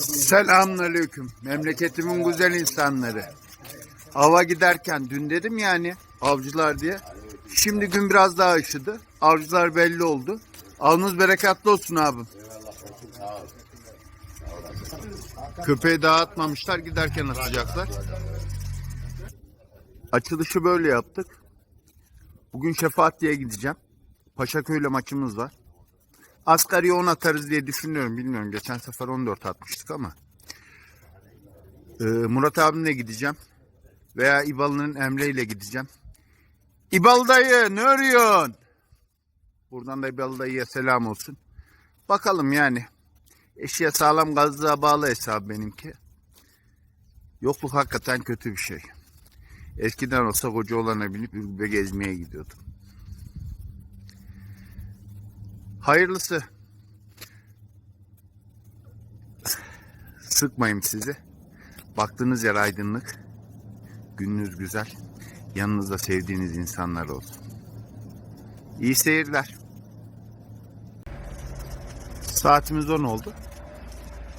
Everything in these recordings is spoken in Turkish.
Selamünaleyküm. Memleketimin güzel insanları. Ava giderken dün dedim yani avcılar diye. Şimdi gün biraz daha ışıdı. Avcılar belli oldu. Avınız bereketli olsun abim. Köpeği dağıtmamışlar giderken atacaklar. Açılışı böyle yaptık. Bugün Şefaatli'ye gideceğim. Paşaköy'le maçımız var. Asgari 10 atarız diye düşünüyorum. Bilmiyorum. Geçen sefer 14 atmıştık ama. Ee, Murat abimle gideceğim. Veya İbalı'nın Emre ile gideceğim. İbal dayı ne arıyorsun? Buradan da İbal dayıya selam olsun. Bakalım yani. Eşeğe sağlam gazlığa bağlı hesabı benimki. Yokluk hakikaten kötü bir şey. Eskiden olsa koca olana binip ülbe gezmeye gidiyordum. Hayırlısı. Sıkmayayım sizi. Baktığınız yer aydınlık. Gününüz güzel. Yanınızda sevdiğiniz insanlar olsun. İyi seyirler. Saatimiz 10 oldu.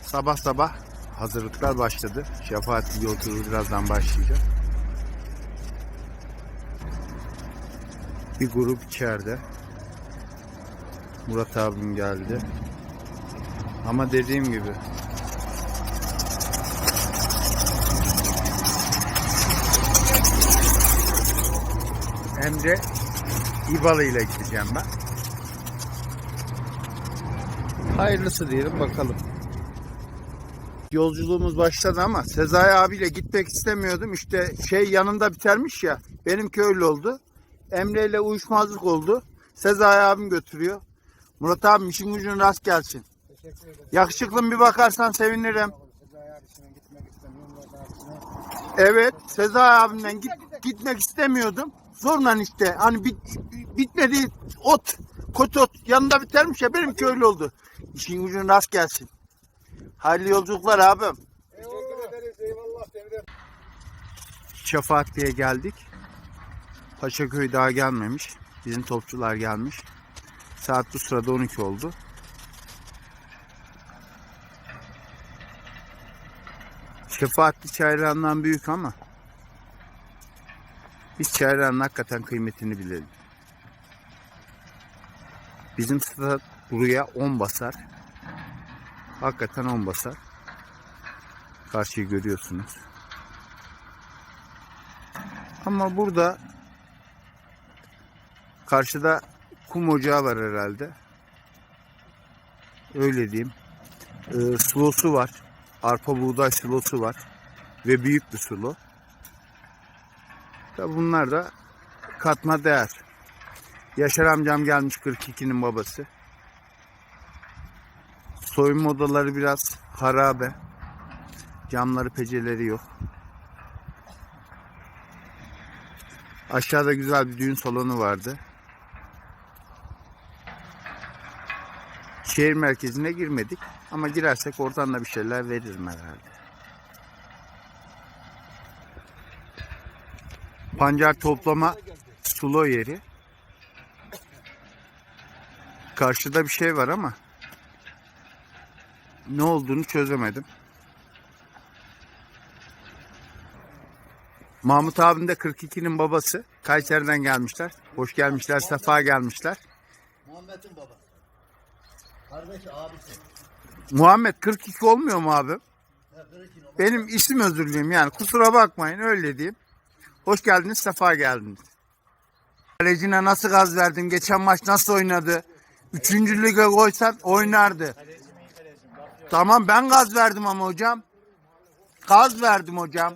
Sabah sabah hazırlıklar başladı. Şefaat yolculuğu birazdan başlayacak. Bir grup içeride. Murat abim geldi. Ama dediğim gibi Emre İbalı ile gideceğim ben. Hayırlısı diyelim bakalım. Yolculuğumuz başladı ama Sezai abiyle gitmek istemiyordum. İşte şey yanında bitermiş ya. Benimki öyle oldu. Emre ile uyuşmazlık oldu. Sezai abim götürüyor. Murat abim işin gücün rast gelsin. Teşekkür ederim. Yakışıklım bir bakarsan sevinirim. Evet Sezai abimden git, gitmek istemiyordum. Zorla işte hani bit, bitmedi ot kot ot yanında bitermiş ya benimki öyle oldu. İşin gücün rast gelsin. Hayırlı yolculuklar abim. Şefaat diye geldik. Paşaköy daha gelmemiş. Bizim topçular gelmiş. Saat bu sırada 12 oldu. Şefaatli çayrandan büyük ama biz çayranın hakikaten kıymetini bilelim. Bizim stat buraya 10 basar. Hakikaten 10 basar. Karşıyı görüyorsunuz. Ama burada karşıda kum ocağı var herhalde. Öyle diyeyim. Ee, sulosu var. Arpa buğday sulosu var. Ve büyük bir sulu. Tabi bunlar da katma değer. Yaşar amcam gelmiş 42'nin babası. Soyunma odaları biraz harabe. Camları peceleri yok. Aşağıda güzel bir düğün salonu vardı. Şehir merkezine girmedik ama girersek oradan da bir şeyler veririm herhalde. Pancar toplama sulu yeri. Karşıda bir şey var ama ne olduğunu çözemedim. Mahmut abim de 42'nin babası. Kayseri'den gelmişler. Hoş gelmişler, sefa gelmişler. Muhammed'in baba. Kardeş abisi. Muhammed 42 olmuyor mu abi? Ya 42 o. Benim isim özürlüyüm yani kusura bakmayın öyle diyeyim. Hoş geldiniz, sefa geldiniz. Kalecine nasıl gaz verdin? Geçen maç nasıl oynadı? Üçüncü lige koysan oynardı. Tamam ben gaz verdim ama hocam. Gaz verdim hocam.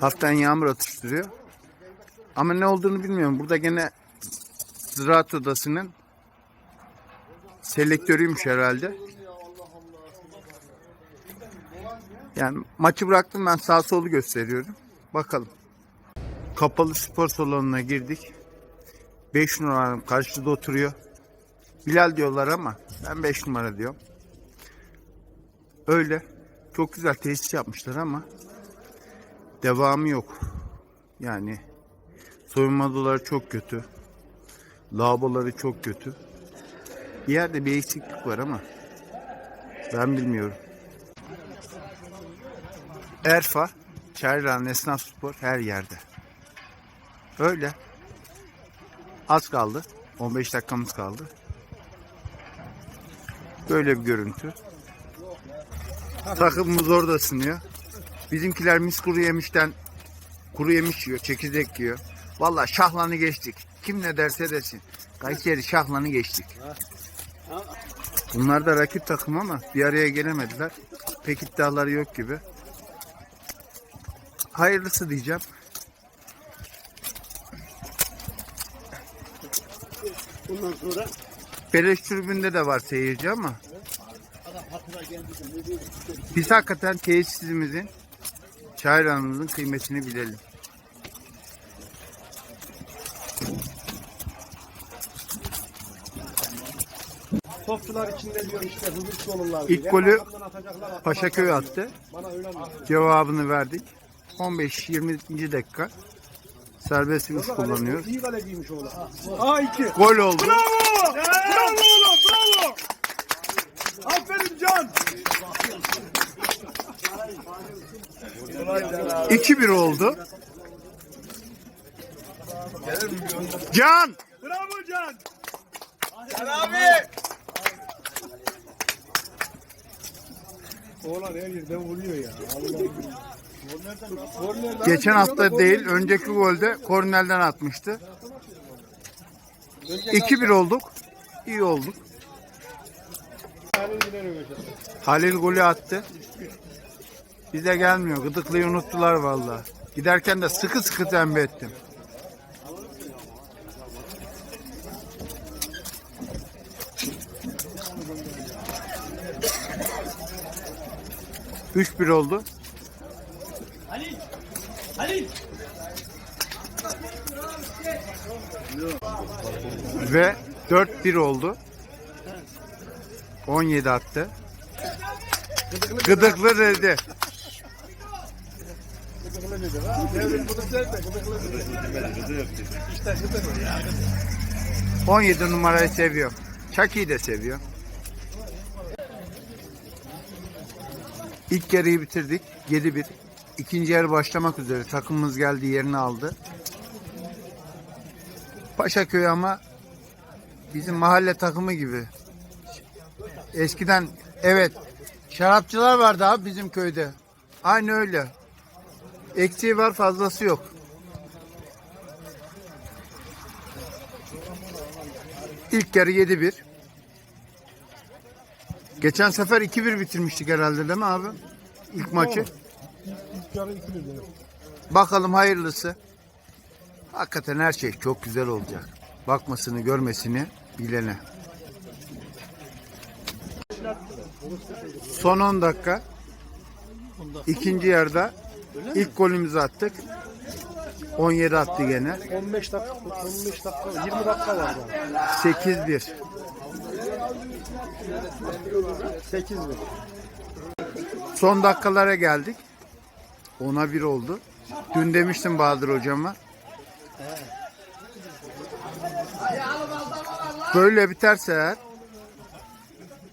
Haftan yağmur atıştırıyor. Ama ne olduğunu bilmiyorum. Burada gene Ziraat Odası'nın selektörüymüş herhalde. Yani maçı bıraktım ben sağ solu gösteriyorum. Bakalım. Kapalı spor salonuna girdik. 5 numaram karşıda oturuyor. Bilal diyorlar ama ben 5 numara diyorum. Öyle. Çok güzel tesis yapmışlar ama devamı yok. Yani soyunma odaları çok kötü. Lavaboları çok kötü. Bir yerde bir eksiklik var ama ben bilmiyorum. Erfa, Çayran, Esnaf Spor her yerde. Öyle. Az kaldı. 15 dakikamız kaldı. Böyle bir görüntü. Takımımız orada ısınıyor. Bizimkiler mis kuru yemişten kuru yemiş yiyor, çekirdek yiyor. Valla şahlanı geçtik. Kim ne derse desin. Kayseri şahlanı geçtik. Bunlar da rakip takım ama bir araya gelemediler. Pek iddiaları yok gibi. Hayırlısı diyeceğim. Bundan sonra Beleş tribünde de var seyirci ama biz hakikaten tesisimizin çayranımızın kıymetini bilelim. Topçular içinde diyor işte hızlı olurlar. İlk golü. Paşaköy attı. Bana öyle mi? Cevabını verdik. 15-20. dakika serbest vuruş kullanıyoruz. İyi kaleciymiş oğlum. Aa iki. Gol oldu. Bravo! Bravo oğlum bravo! Aferin Can! 2-1 oldu. Can! Bravo Can! Oğlan her yerden vuruyor ya. Kornerden Geçen hafta değil, önceki golde kornelden atmıştı. 2-1 olduk. İyi olduk. Halil golü attı. Bize gelmiyor. Gıdıklıyı unuttular vallahi. Giderken de sıkı sıkı tembih ettim. Üç bir oldu. Ve 4-1 oldu. 17 attı. Gıdıklı dedi. Gıdıklı dedi. ha. Devrim gıdık değil de gıdıklı dedi. İşte gıdıklı ya. 17 numarayı seviyor. Chucky'yi de seviyor. İlk yarıyı bitirdik. 7-1. İkinci yarı başlamak üzere. Takımımız geldi yerini aldı. Paşaköy ama bizim mahalle takımı gibi. Eskiden evet şarapçılar vardı abi bizim köyde. Aynı öyle. Eksiği var fazlası yok. İlk yarı 7-1. Geçen sefer 2-1 bitirmiştik herhalde değil mi abi? İlk maçı. İlk yarı ikili dedi. Bakalım hayırlısı. Hakikaten her şey çok güzel olacak. Bakmasını görmesini bilene. Son 10 dakika. İkinci yarıda ilk golümüzü attık. 17 attı gene. 15 dakika, 15 dakika, 20 dakika var daha. 8-1. 8 mi? Son dakikalara geldik. Ona bir oldu. Dün demiştim Bahadır hocama. Böyle biterse eğer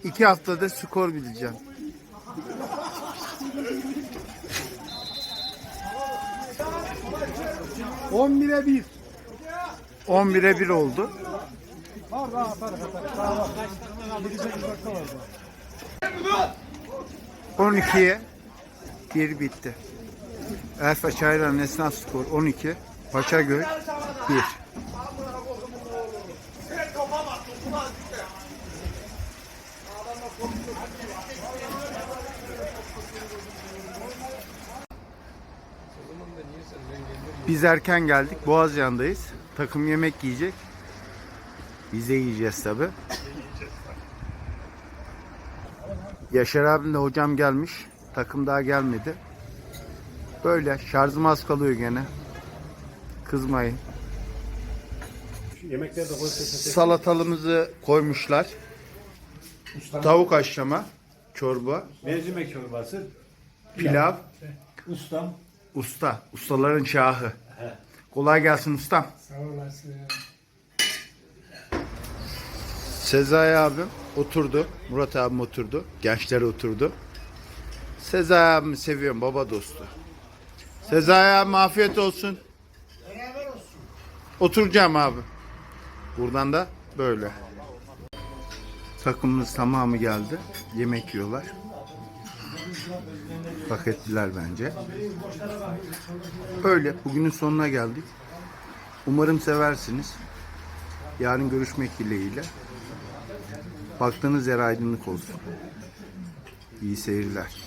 iki haftada skor bileceğim. On 11'e 1. 11'e 1 oldu. Daha atar atar. Daha var. 7-8 dakika var daha. 12'ye 1 bitti. Erfa Çayran Esnaf Skor 12. Paşagöl 1. Biz erken geldik. Boğazcan'dayız. Takım yemek yiyecek. Biz de yiyeceğiz tabi. Yaşar abim de hocam gelmiş. Takım daha gelmedi. Böyle şarjım az kalıyor gene. Kızmayın. De. Salatalımızı koymuşlar. Tavuk haşlama, çorba, Mercimek çorbası. pilav, Ustam. usta. Ustaların şahı. Kolay gelsin ustam. Sağ olasın. Sezai abim oturdu. Murat abim oturdu. Gençler oturdu. Sezai abimi seviyorum baba dostu. Sezai abim afiyet olsun. Oturacağım abi. Buradan da böyle. Takımımız tamamı geldi. Yemek yiyorlar. Hak ettiler bence. Öyle. Bugünün sonuna geldik. Umarım seversiniz. Yarın görüşmek dileğiyle. Baktığınız yer aydınlık olsun. İyi seyirler.